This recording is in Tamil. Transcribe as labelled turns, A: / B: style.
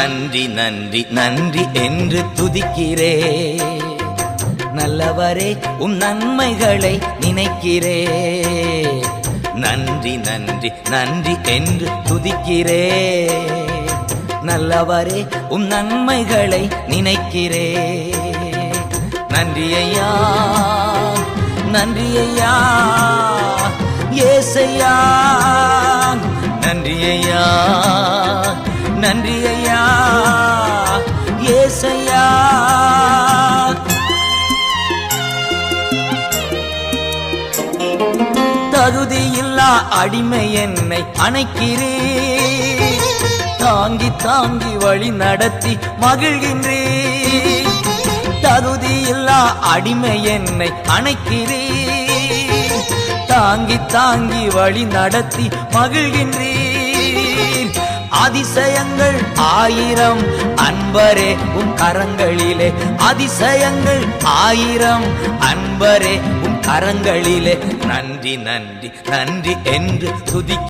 A: நன்றி நன்றி நன்றி என்று துதிக்கிறே. நல்லவரே உம் நன்மைகளை நினைக்கிறே. நன்றி நன்றி நன்றி என்று துதிக்கிறே. நல்லவரே உம் நன்மைகளை நினைக்கிறே. நன்றி ஐயா நன்றி ஐயா ஏசையா தகுதியில்லா அடிமை என்னை அணைக்கிறே. தாங்கி தாங்கி வழி நடத்தி மகிழ்கின்றே. தகுதியில்லா அடிமை என்னை அணைக்கிறே. தாங்கி தாங்கி வழி நடத்தி மகிழ்கின்றீர் அதிசயங்கள் ஆயிரம் அன்பரே உன் கரங்களிலே. அதிசயங்கள் ஆயிரம் அன்பரே கரங்களிலே நன்றி நன்றி நன்றி என்று துதி